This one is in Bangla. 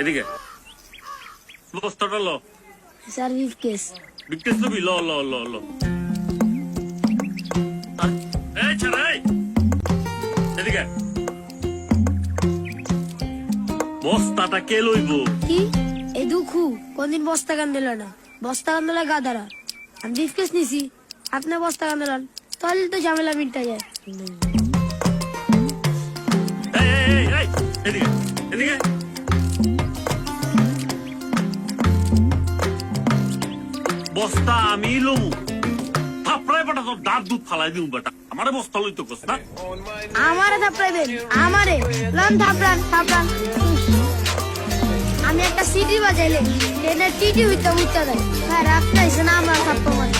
এদিকে। বস্তাটা ল। স্যার বিফ কেস বিকেশ লবি? ল ল ল ল। এই এদিকে। বস্তাটা কে লইব? কি? এই দুঃখু কোনদিন বস্তা কান দিল না। বস্তা কান দিলে আমি বিফ কেস নিছি। আপনি বস্তা কান দিলেন তাহলে তো ঝামেলা মিটটা যায়। বস্তা আমি লমু। থাপড়ায় বেটা তোর দাঁত দুধ ফালাই দিউ বেটা। আমারে বস্তা লইতে কস না? আমারে থাপড়াইবেন আমারে। লন থাপড়ান থাপড়ান। আমি একটা সিটি বাজাইলে এনে টিটি হইতে হইতো দেয়। হ্যাঁ রাখতে না আমার থাপ্পা মানে